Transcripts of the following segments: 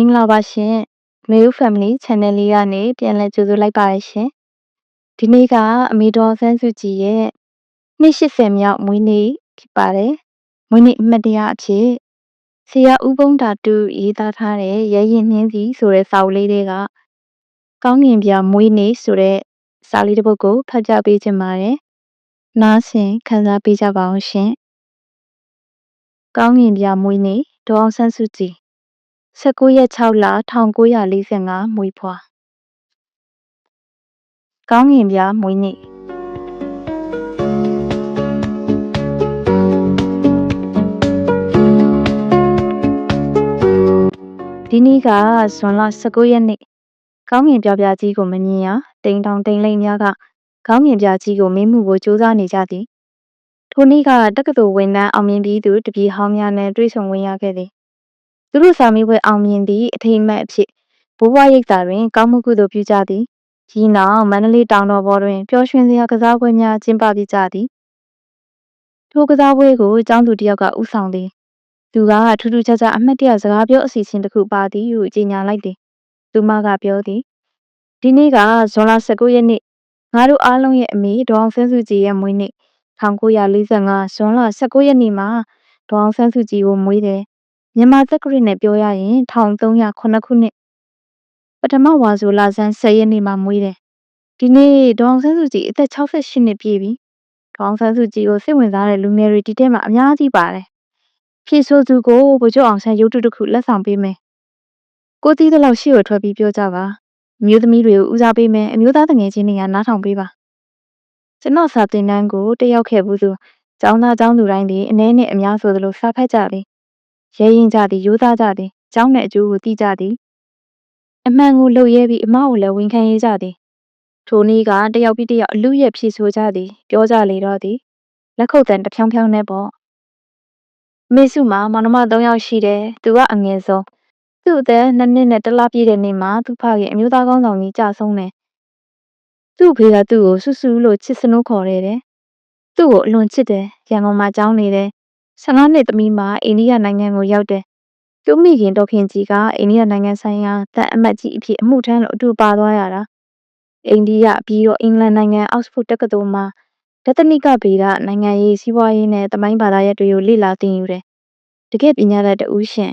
မင်္ဂလာပါရှင်မေယူ Family Channel လေးကနေပြန်လည်ကြိုဆိုလိုက်ပါတယ်ရှင်ဒီနေ့ကအမေတော်ဆန်းစုကြည်ရဲ့နှစ်80မြောက်မွေးနေ့ဖြစ်ပါတယ်မွေးနေ့အမှတ်တရအဖြစ်ဆရာဦးဘုံတာတူရေးသားထားတဲ့ရဲရင်နှင်းစီဆိုတဲ့စာအုပ်လေးတွေကကောင်းငင်ပြမွေးနေ့ဆိုတဲ့စာလေးတစ်ပုဒ်ကိုဖတ်ကြားပေးခြင်းပါတယ်နားဆင်ခံစားပေးကြပါအောင်ရှင်ကောင်းငင်ပြမွေးနေ့ဒေါအောင်ဆန်းစုကြည် 19ရက်6လ1945မွေးဖွားကောင်းငင်ပြမွေးနေ့ဒီနေ့ကဇွန်လ19ရက်နေ့ကောင်းငင်ပြပြကြီးကိုမမြင်ရတိမ်တောင်တိမ်လိမ်များကကောင်းငင်ပြကြီးကိုမင်းမှုကိုစူးစမ်းနေကြသည်ထိုနေ့ကတက္ကသိုလ်ဝန်ထမ်းအောင်မြင်ပြီးသူတပည့်ဟောင်းများနဲ့တွေ့ဆုံဝင်ရခဲ့သည် သူတို့စာမေးပွဲအောင်မြင်သည့်အထိမ်းအမှတ်အဖြစ်ဘိုးဘွားရိပ်သာတွင် ကောင်းမှုကုသိုလ်ပြုကြသည်။ဤနောက်မန္တလေးတောင်တော်ပေါ်တွင်ပျော်ရွှင်စရာကစားပွဲများကျင်းပပြကြသည်။ထိုကစားပွဲကိုကျောင်းသူတစ်ယောက်ကဥဆောင်သည်။သူကထူးထူးခြားခြားအမှတ်တရစကားပြောအစီအစဉ်တစ်ခုပါသည်ဟုကြေညာလိုက်သည်။သူမကပြောသည်။ဒီနေ့ကဇွန်လ19ရက်နေ့ငါတို့အားလုံးရဲ့အမေဒေါအောင်ဆန်းစုကြည်ရဲ့မွေးနေ့1945ဇွန်လ19ရက်နေ့မှာဒေါအောင်ဆန်းစုကြည်ကိုမွေးတယ် မြန်မာသက္ကရာဇ်နဲ့ပြောရရင်1309ခုနှစ်ပထမဝါဆိုလဆန်း10ရက်နေ့မှာမွေးတယ်။ဒီနေ့ဒေါအောင်ဆန်းစုကြည်အသက်68နှစ်ပြည့်ပြီ။ဒေါအောင်ဆန်းစုကြည်ကိုစိတ်ဝင်စားတဲ့လူငယ်တွေဒီထဲမှာအများကြီးပါတယ်။ဖြည့်ဆိုသူကိုဗိုလ်ချုပ်အောင်ဆန်းရုပ်တုတစ်ခုလက်ဆောင်ပေးမယ်။ကိုတီးတဲ့လောက်ရှေ့ကိုထွက်ပြီးပြောကြပါ။အမျိုးသမီးတွေကိုဦးစားပေးမယ်အမျိုးသားတငယ်ချင်းတွေကနားထောင်ပေးပါ။ကျွန်တော်စာသင်တန်းကိုတက်ရောက်ခဲ့ဘူးသူကျောင်းသားကျောင်းသူတိုင်းဒီအနေနဲ့အများဆိုသလိုစာဖတ်ကြတယ် ရဲရင်ကြသည်ရိုးသားကြသည်ကျောင်းနဲ့အကျိုးကိုသိကြသည်အမှန်ကိုလှုပ်ရဲပြီးအမကိုလည်းဝန်ခံရကြသည်ထိုနည်းကတယောက်ပြီးတယောက်အလူရဲ့ဖြေဆိုကြသည် ပြောကြလေတော့သည်လက်ခုပ်တန်တဖြောင်းဖြောင်းနဲ့ပေါ့မေစုမှာမောင်နှမ၃ယောက်ရှိတယ်သူကအငယ်ဆုံးသူ့အသက်နှစ်နှစ်နဲ့တလပြည့်တဲ့နေ့မှာသူဖခင်အမျိုးသားကောင်းဆောင်ကြီးကြာဆုံးတယ်သူ့ဖေကသူ့ကိုဆူဆူလို့ချစ်စနိုးခေါ်တယ်သူ့ကိုအလွန်ချစ်တယ်ရန်ကုန်မှာကျောင်းနေတယ် 15နှစ်သမီးမှာအိန္ဒိယနိုင်ငံကိုရောက်တယ်။သူ့မိခင်ဒေါ်ခင်ကြည်ကအိန္ဒိယနိုင်ငံဆိုင်ရာတပ်အမတ်ကြီးအဖြစ်အမှုထမ်းလို့အတူပါသွားရတာ။အိန္ဒိယပြီးတော့အင်္ဂလန်နိုင်ငံအောက်စ်ဖို့တက္ကသိုလ်မှာဒသနိကဗေဒနိုင်ငံရေးစီးပွားရေးနဲ့သမိုင်းဘာသာရပ်တွေကိုလေ့လာသင်ယူတယ်။တကယ်ပညာတတ်တူးရှင်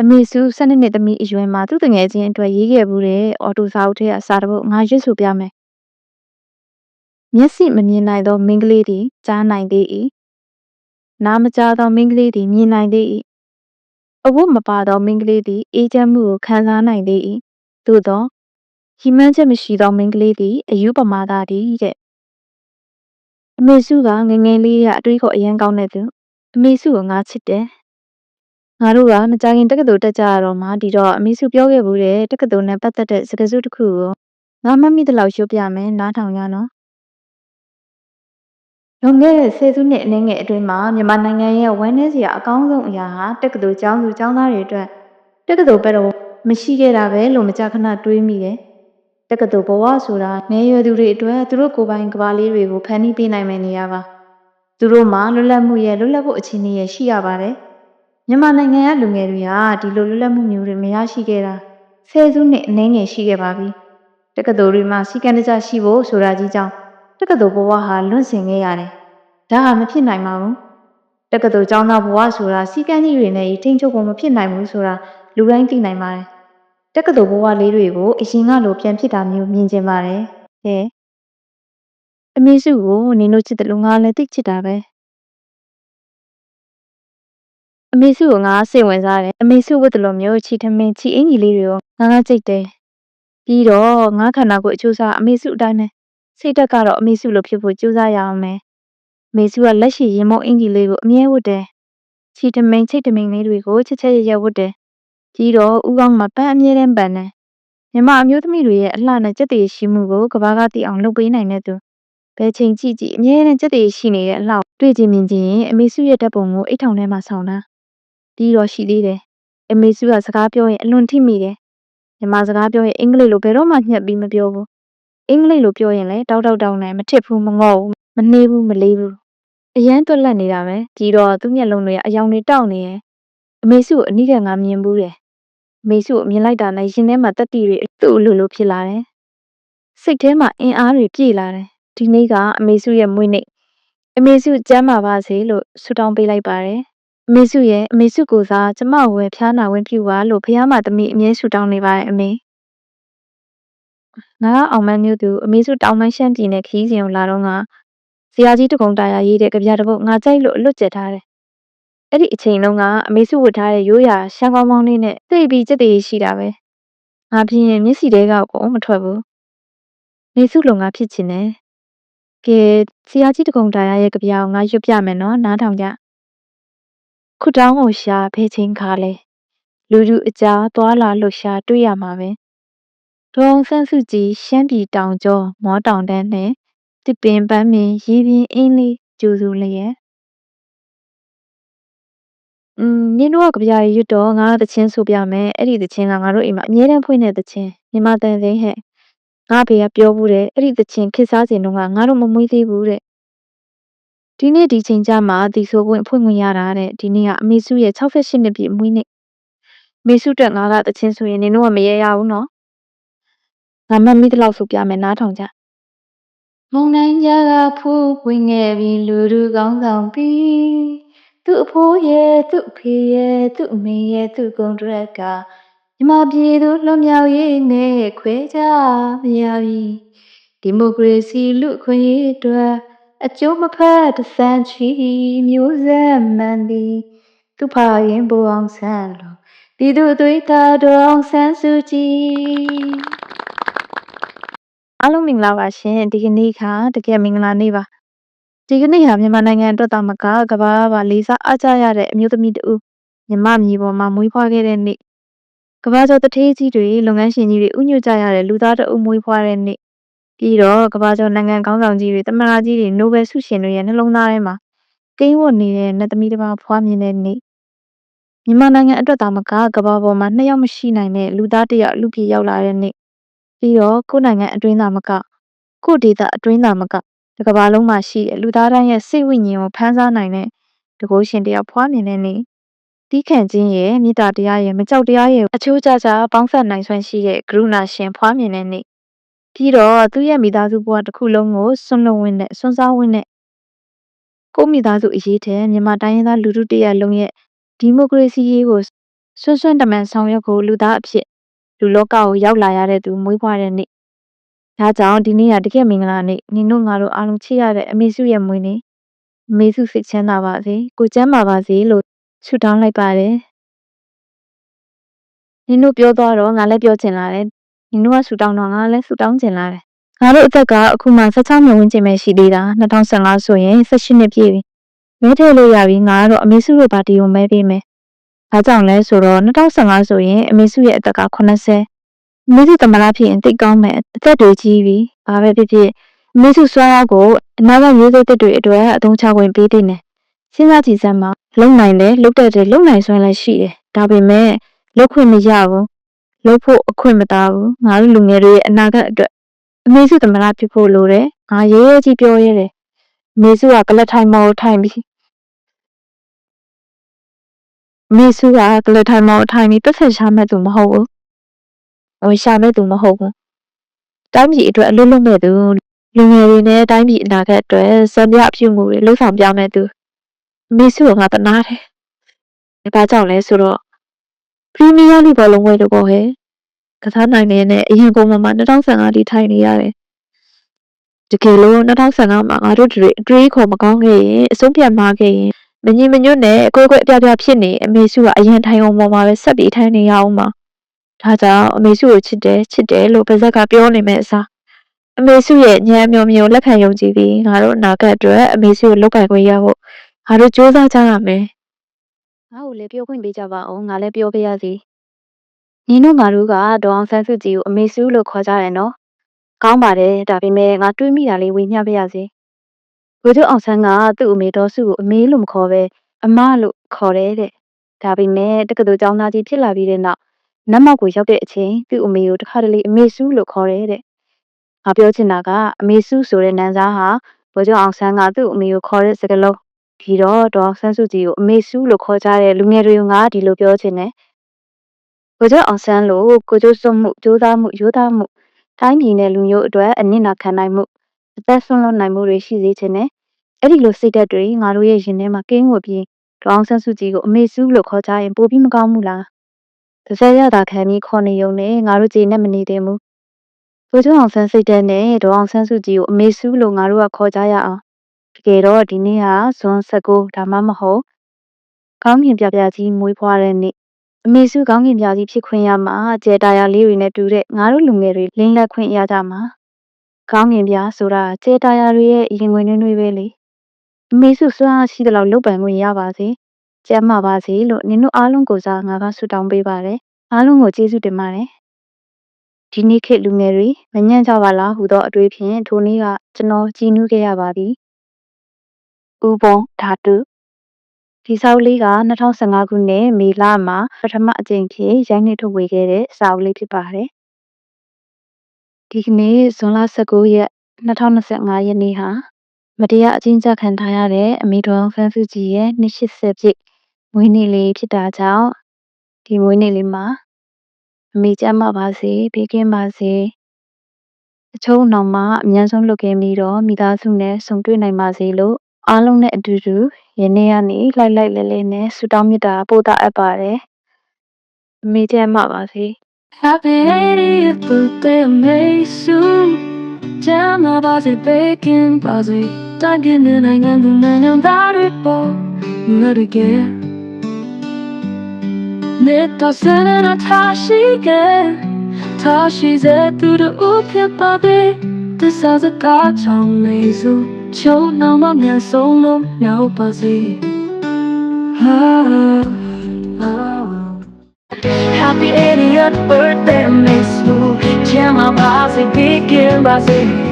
အမေစု12နှစ်သမီးအရွယ်မှာသူ့တငယ်ချင်းအတွက်ရေးခဲ့ဘူးတဲ့အော်တိုစာအုပ်ထဲကစာတစ်ပုဒ်ငါရွတ်ဆိုပြမယ်။မျက်စိမမြင်နိုင်သောမိန်းကလေးသည်ကြားနိုင်သေး၏ နားမကြားသောမိန်းကလေးသည်မြင်နိုင်သေး၏အဝတ်မပါသောမိန်းကလေးသည်အေးချမ်းမှုကိုခံစားနိုင်သေး၏သို့သောရည်မှန်းချက်မရှိသောမိန်းကလေးသည်အယူပမာသာသည်တဲ့အမေစုကငငယ်လေးရအတွေးခေါ်အရန်ကောင်းတဲ့သူအမေစုကိုငါချစ်တယ်ငါတို့ကမကြခင်တက္ကသိုလ်တက်ကြရတော့မှဒီတော့အမေစုပြောခဲ့ဘူးတဲ့တက္ကသိုလ်နဲ့ပတ်သက်တဲ့စကားစုတစ်ခုကိုငါမှတ်မိတဲ့လောက်ရှုပ်ပြမယ်နားထောင်ရနော် လွန်ခဲ့တဲ့ဆယ်စုနှစ်အနည်းငယ်အတွင်းမှာမြန်မာနိုင်ငံရဲ့ဝမ်းနည်းစရာအကောင်းဆုံးအရာဟာတက္ကသိုလ်ကျောင်းသူကျောင်းသားတွေအတွက်တက္ကသိုလ်ဘက်တော့မရှိခဲ့တာပဲလို့မကြာခဏတွေးမိတယ်။တက္ကသိုလ်ဘဝဆိုတာငယ်ရွယ်သူတွေအတွက်သူတို့ကိုယ်ပိုင်ကဘာလေးတွေကိုဖန်တီးပေးနိုင်မယ့်နေရာပါ။သူတို့မှာလွတ်လပ်မှုရဲ့လွတ်လပ်ဖို့အခြေအနေရဲ့ရှိရပါတယ်။မြန်မာနိုင်ငံရဲ့လူငယ်တွေဟာဒီလိုလွတ်လပ်မှုမျိုးတွေမရရှိခဲ့တာဆယ်စုနှစ်အနည်းငယ်ရှိခဲ့ပါပြီ။တက္ကသိုလ်တွေမှာစီကံတကျရှိဖို့ဆိုတာကြီးကြောင့် တက္ကသိုလ်ဘဝဟာလွန့်စင်ခဲ့ရတယ်။ဒါဟာမဖြစ်နိုင်ပါဘူး။တက္ကသိုလ်ကျောင်းသားဘဝဆိုတာစီကံကြီးတွေနဲ့ထိန်းချုပ်ဖို့မဖြစ်နိုင်ဘူးဆိုတာလူတိုင်းသိနိုင်ပါတယ်။တက္ကသိုလ်ဘဝလေးတွေကိုအရင်ကလိုပြန်ဖြစ်တာမျိုးမြင်ကျင်ပါတယ်။ဟဲ့အမေစုကိုနင်တို့ချစ်တယ်လို့ငါလည်းသိချစ်တာပဲ။အမေစုကိုငါစိတ်ဝင်စားတယ်။အမေစုဝတ်တယ်လို့မျိုးချီထမင်းချီအင်ကြီးလေးတွေကိုငါကကြိတ်တယ်။ပြီးတော့ငါခန္ဓာကိုယ်အချိုးစားအမေစုအတိုင်းပဲ စိတ်တက်ကတော့အမေစုလိုဖြစ်ဖို့ကြိုးစားရအောင်မယ်။မေစုကလက်ရှိရင်မုံအင်ကြီးလေးကိုအမြဲဝတ်တယ်။ချီတမိန်ချိတ်တမိန်လေးတွေကိုချက်ချက်ရရဝတ်တယ်။ပြီးတော့ဥကောင်းမှာပန်းအမြဲတမ်းပန်းတယ်။မြမအမျိုးသမီးတွေရဲ့အလှနဲ့စက်တည်ရှိမှုကိုကဘာကသိအောင်လုပ်ပေးနိုင်တဲ့သူ။ဘယ်ချိန်ကြည့်ကြည့်အမြဲတမ်းစက်တည်ရှိနေတဲ့အလှတွေ့ချင်းမြင်ချင်းအမေစုရဲ့ဓာတ်ပုံကိုအိတ်ထောင်ထဲမှာဆောင်းတာ။ပြီးတော့ရှိသေးတယ်။အမေစုကစကားပြောရင်အလွန်ထိမိတယ်။မြမစကားပြောရင်အင်္ဂလိပ်လိုဘယ်တော့မှညှက်ပြီးမပြောဘူး အင်္ဂလိပ်လိုပြောရင်လည်းတောက်တောက်တောက်နဲ့မထစ်ဘူးမငေါ့ဘူးမနှေးဘူးမလေးဘူးအရန်တွက်လက်နေတာပဲကြီးတော့သူ့မျက်လုံးတွေကအယောင်တွေတောက်နေရဲ့အမေစုကိုအနိကငါမြင်ဘူးတယ်အမေစုကိုမြင်လိုက်တာနဲ့ရင်ထဲမှာတက်တီတွေသူ့အလိုလိုဖြစ်လာတယ်စိတ်ထဲမှာအင်အားတွေပြည့်လာတယ်ဒီနေ့ကအမေစုရဲ့မွေးနေ့အမေစုကျမ်းမာပါစေလို့ဆုတောင်းပေးလိုက်ပါတယ်အမေစုရဲ့အမေစုကိုစားကျမကိုဝယ်ဖျားနာဝင်ပြူပါလို့ဖះမသမီးအမြဲဆုတောင်းနေပါတယ်အမေ ငါကအောင်မန်းမျိုးသူအမေစုတောင်မန်းရှမ်းပြည်နယ်ခီးစဉ်ကိုလာတော့ငါဇရာကြီးတကုံတာယာရေးတဲ့ကြပြတစ်ပုတ်ငါကြိုက်လို့အလွတ်ကျက်ထားတယ်အဲ့ဒီအချိန်လုံးကအမေစုဝတ်ထားတဲ့ရိုးရာရှမ်းကောင်းမောင်းလေးနဲ့သိပ်ပြီးကြက်တည်ရှိတာပဲငါဖြစ်ရင်မျက်စီတဲကောက်ကိုမထွက်ဘူးမေစုလုံငါဖြစ်ချင်တယ်ကဲဇရာကြီးတကုံတာယာရဲ့ကြပြကိုငါရွတ်ပြမယ်နော်နားထောင်ကြခုတောင်းကိုရှာဖေးချင်းခါလဲလူလူအကြားသွာလာလှရှာတွေ့ရမှာပဲ ဒေါအောင်ဆန်းစုကြည်ရှမ်းပြည်တောင်ကျောမောတောင်တန်းနဲ့တစ်ပင်ပန်းပင်ရေပြင်းအင်းလေးကျူစုလျက်อืมနင်တို့ကကြပြားရွတ်တော့ငါကတချင်းဆိုပြမယ်အဲ့ဒီတချင်းကငါတို့အိမ်မှာအမြဲတမ်းဖွင့်တဲ့တချင်းမြန်မာတန်စင်းဟဲ့ငါဖေကပြောဘူးတဲ့အဲ့ဒီတချင်းခစ်စားစဉ်တုန်းကငါတို့မမွေးသေးဘူးတဲ့ဒီနေ့ဒီချိန်ကျမှဒီဆိုခွင့်ဖွင့်ခွင့်ရတာတဲ့ဒီနေ့ကအမေစုရဲ့68နှစ်ပြည့်မွေးနေ့မေစုတက်ငါကတချင်းဆိုရင်နင်တို့ကမရရဘူးနော် ငါမတ်မိတလောက်ဆိုပြမယ်နားထောင်ကြမုံနိုင်ကြကဖူးဝင်ခဲ့ပြီးလူလူကောင်းဆောင်ပြီးသူ့အဖိုးရဲ့သူ့အဖေရဲ့သူ့အမေရဲ့သူ့ကုံတရက်ကမြမပြည်သူလွတ်မြောက်ရေးနဲ့ခွဲကြမရပြီဒီမိုကရေစီလူ့ခွင့်ရေးအတွက်အကျိုးမဖက်တဆန်းချီမျိုးဆက်မှန်သည်သူဖာရင်ဘုံအောင်ဆန်းလို့ပြည်သူသွေးသားတော်အောင်ဆန်းစုကြည် အားလုံးမင်္ဂလာပါရှင်ဒီကနေ့ခါတကယ်မင်္ဂလာနေ့ပါဒီကနေ့ဟာမြန်မာနိုင်ငံအတွက်သာမကကမ္ဘာပါလေးစားအားကြရတဲ့အမျိုးသမီးတူမြမမြေပေါ်မှာမွေးဖွားခဲ့တဲ့နေ့ကမ္ဘာကျော်တထေးကြီးတွေလုပ်ငန်းရှင်ကြီးတွေဥညွတ်ကြရတဲ့လူသားတအုပ်မွေးဖွားတဲ့နေ့ပြီးတော့ကမ္ဘာကျော်နိုင်ငံကောင်းဆောင်ကြီးတွေတမန်တော်ကြီးတွေနိုဘယ်ဆုရှင်တွေရဲ့နှလုံးသားထဲမှာကိန်းဝတ်နေတဲ့နတ်သမီးတစ်ပါးဖွားမြင်တဲ့နေ့မြန်မာနိုင်ငံအတွက်သာမကကမ္ဘာပေါ်မှာနှစ်ယောက်မရှိနိုင်တဲ့လူသားတစ်ယောက်လူပြည်ရောက်လာတဲ့နေ့ ပြီးတော့ကိုယ်နိုင်ငံအတွင်းသာမကကိုယ့်ဒေသအတွင်းသာမကတကမ္ဘာလုံးမှာရှိတဲ့လူသားတိုင်းရဲ့စိတ်ဝိညာဉ်ကိုဖန်ဆားနိုင်တဲ့တကုရှင်တယောက်ဖွားမြင်တဲ့နေ့တီးခန့်ခြင်းရဲ့မေတ္တာတရားရဲ့မကြောက်တရားရဲ့အချိုးကျကျပေါင်းစပ်နိုင်စွမ်းရှိတဲ့ကရုဏာရှင်ဖွားမြင်တဲ့နေ့ပြီးတော့သူ့ရဲ့မိသားစုဘဝတစ်ခုလုံးကိုဆွန့်လွတ်ဝင်းနဲ့ဆွန့်စားဝင်းနဲ့ကိုယ့်မိသားစုအရေးထဲမြန်မာတိုင်းရင်းသားလူထုတရက်လုံးရဲ့ဒီမိုကရေစီရေးကိုဆွန့်ဆွန့်တမန်ဆောင်ရွက်ဖို့လူသားအဖြစ် လူလောကကိုရောက်လာရတဲ့သူမွေးဖွားတဲ့နေ့ဒါကြောင့်ဒီနေ့ကတကယ်မင်္ဂလာနေ့နင်တို့ငါတို့အားလုံးချစ်ရတဲ့အမေစုရဲ့မွေးနေ့အမေစုစိတ်ချမ်းသာပါစေကိုကျမ်းပါပါစေလို့ဆုတောင်းလိုက်ပါတယ်နင်တို့ပြောသွားတော့ငါလည်းပြောချင်လာတယ်နင်တို့ကဆုတောင်းတော့ငါလည်းဆုတောင်းချင်လာတယ်ငါတို့အသက်ကအခုမှ16နှစ်ဝန်းကျင်ပဲရှိသေးတာ2015ဆိုရင်18နှစ်ပြည့်ပြီမဲထည့်လို့ရပြီငါကတော့အမေစုတို့ပါတီကိုမဲပေးမယ် ဒါကြောင့်လဲဆိုတော့2015ဆိုရင်အမေစုရဲ့အသက်က80အမေစုသမလာဖြစ်ရင်တိတ်ကောင်းမယ်အသက်တွေကြီးပြီဘာပဲဖြစ်ဖြစ်အမေစုစွမ်းအားကိုအနာဂတ်မျိုးစိတ်တွေအတွက်အသုံးချခွင့်ပေးတဲ့နယ်စဉ်းစားကြည့်စမ်းပါလုံနိုင်တယ်လုတ်တက်တယ်လုံနိုင်စွမ်းလည်းရှိတယ်ဒါပေမဲ့လုတ်ခွင့်မရဘူးလုတ်ဖို့အခွင့်မသားဘူးငါတို့လူငယ်တွေရဲ့အနာဂတ်အတွက်အမေစုသမလာဖြစ်ဖို့လိုတယ်ငါရေးရေးကြီးပြောရဲတယ်အမေစုကကလတ်ထိုင်မော်ထိုင်ပြီး မေစုကကလတ်ထိုင်မော်ထိုင်ပြီးပတ်ဆက်ရှာမဲ့သူမဟုတ်ဘူးဟိုရှာမဲ့သူမဟုတ်ဘူးတိုင်းပြည်အတွက်အလွတ်လွတ်မဲ့သူလူငယ်တွေနဲ့တိုင်းပြည်အနာဂတ်အတွက်စံပြအပြုမှုတွေလှုပ်ဆောင်ပြမဲ့သူအမေစုကငါတနာတယ်ဒါကြောင့်လဲဆိုတော့ပရီးမီးယားလိဘောလုံးဝဲလို့ပေါ့ဟဲ့ကစားနိုင်နေတဲ့အရင်ကုန်မှာ2015တိထိုင်နေရတယ်တကယ်လို့2015မှာငါတို့တွေအတွေးခေါ်မကောင်းခဲ့ရင်အဆုံးဖြတ်မှားခဲ့ရင် မငြိမ်မညွတ်နဲ့အကွဲကွဲအပြားပြားဖြစ်နေအမေစုကအရင်ထိုင်အောင်ပေါ်မှာပဲဆက်ပြီးထိုင်နေရအောင်ပါဒါကြောင့်အမေစုကိုချစ်တယ်ချစ်တယ်လို့ပါဇက်ကပြောနေမဲ့အစားအမေစုရဲ့ညံမျိုးမျိုးလက်ခံယုံကြည်ပြီးငါတို့အနာဂတ်အတွက်အမေစုကိုလောက်ကိုင်ခွင့်ရဖို့ငါတို့စူးစမ်းကြရမယ်ငါ့ကိုလည်းပြောခွင့်ပေးကြပါအောင်ငါလည်းပြောပြရစီညီတို့ငါတို့ကဒေါအောင်ဆန်းစုကြည်ကိုအမေစုလို့ခေါ်ကြတယ်နော်ကောင်းပါတယ်ဒါပေမဲ့ငါတွေးမိတာလေးဝေမျှပြရစီ ဝေတို့အောင်ဆန်းကသူ့အမေတော်စုကိုအမေလို့မခေါ်ပဲအမလို့ခေါ်တယ်တဲ့ဒါပေမဲ့တက္ကသိုလ်ကျောင်းသားကြီးဖြစ်လာပြီးတဲ့နောက်နတ်မောက်ကိုရောက်တဲ့အချိန်သူ့အမေကိုတခါတလေအမေစုလို့ခေါ်တယ်တဲ့ငါပြောချင်တာကအမေစုဆိုတဲ့နန်းစားဟာဝေတို့အောင်ဆန်းကသူ့အမေကိုခေါ်တဲ့စကားလုံးဒီတော့ဒေါအောင်ဆန်းစုကြည်ကိုအမေစုလို့ခေါ်ကြတဲ့လူငယ်တွေကိုငါဒီလိုပြောချင်တယ်ကိုကျော်အောင်ဆန်းလိုကိုကျိုးစွန့်မှုကြိုးစားမှုရိုးသားမှုတိုင်းပြည်နဲ့လူမျိုးအတွက်အနစ်နာခံနိုင်မှုအသက်ဆွန့်လွတ်နိုင်မှုတွေရှိစေခြင်းနဲ့ အဲ့ဒီလိုစိတ်ဓာတ်တွေငါတို့ရဲ့ရင်ထဲမှာကင်းဝပြီးဒေါအောင်ဆန်းစုကြည်ကိုအမေစုလို့ခေါ်ကြရင်ပိုပြီးမကောင်းဘူးလားတစ်ဆက်ရတာခံပြီးခေါ်နေုံနဲ့ငါတို့ကြည်နဲ့မနေသင့်ဘူးကိုကျော်အောင်ဆန်းစိတ်ဓာတ်နဲ့ဒေါအောင်ဆန်းစုကြည်ကိုအမေစုလို့ငါတို့ကခေါ်ကြရအောင်တကယ်တော့ဒီနေ့ဟာဇွန်19ဒါမှမဟုတ်ကောင်းကင်ပြပြကြီးမွေးဖွားတဲ့နေ့အမေစုကောင်းကင်ပြာကြီးဖြစ်ခွင့်ရမှာကျဲတာယာလေးတွေနဲ့တူတဲ့ငါတို့လူငယ်တွေလင်းလက်ခွင့်ရကြမှာကောင်းကင်ပြာဆိုတာကျဲတာယာတွေရဲ့ရင်ဝင်နှွေးနှွေးပဲလေ အမေစုစွမ်းအားရှိသလောက်လုပ်ပံခွင့်ရပါစေကျမ်းမာပါစေလို့နင်တို့အားလုံးကိုစားငါကဆုတောင်းပေးပါတယ်အားလုံးကိုကျေးဇူးတင်ပါတယ်ဒီနေ့ခေတ်လူငယ်တွေမညံ့ကြပါလားဟူသောအတွေ့ဖြင့်ထိုနေ့ကကျွန်တော်ကြည်နူးခဲ့ရပါသည်ဥပုံဓာတုဒီစာအုပ်လေးက2015ခုနှစ်မေလမှာပထမအကြိမ်ဖြစ်ရိုက်နှိပ်ထုတ်ဝေခဲ့တဲ့စာအုပ်လေးဖြစ်ပါတယ်။ဒီကနေ့ဇွန်လ19ရက်2025ရက်နေ့ဟာ မတရားအကျဉ်းချခံထားရတဲ့အမေတော်ဖန်စုကြည်ရဲ့280ပြည့်မွေးနေ့လေးဖြစ်တာကြောင့်ဒီမွေးနေ့လေးမှာအမေကျမ်းမာပါစေဘေးကင်းပါစေအချုံအောင်မှာအများဆုံးလွတ်ကင်းပြီးတော့မိသားစုနဲ့ဆုံတွေ့နိုင်ပါစေလို့အားလုံးနဲ့အတူတူယနေ့ကနေလိုက်လိုက်လဲလဲနဲ့ဆုတောင်းမေတ္တာပို့သအပ်ပါတယ်။အမေကျမ်းပါပါစေ Happy 80th birthday, Mesu. Jam about 갑자기는 항상 빛나는 달을 뻔르게 내 탓에는 나 탓이게 다시 제대로 웃혔다비 This is a god 정리수 저 나만 내 솔로 몇 바지 Happy 80th birthday, Miss Lou. Jam, I'm busy, big, busy.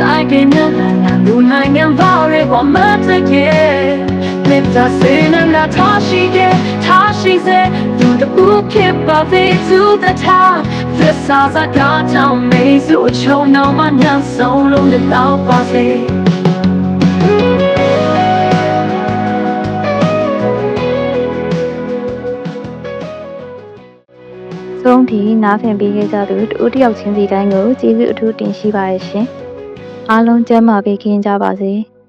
Bossy. Type in the line, I'm doing and volley, what matter, yeah. Lips are singing that Tashi, yeah. Tashi's there, through the book, keep buffy to the top. The sounds I got on me, so it's show no man, young solo, the loud bossy. ။သုံးထီနားဖင်ပေးခဲ့ကြသူတဦးတစ်ယောက်ချင်းစီတိုင်းကိုကျေးဇူးအထူးတင်ရှိပါရဲ့ရှင်။ အားလုံးကျမ်းမာပေးခင်ကြပါစေ။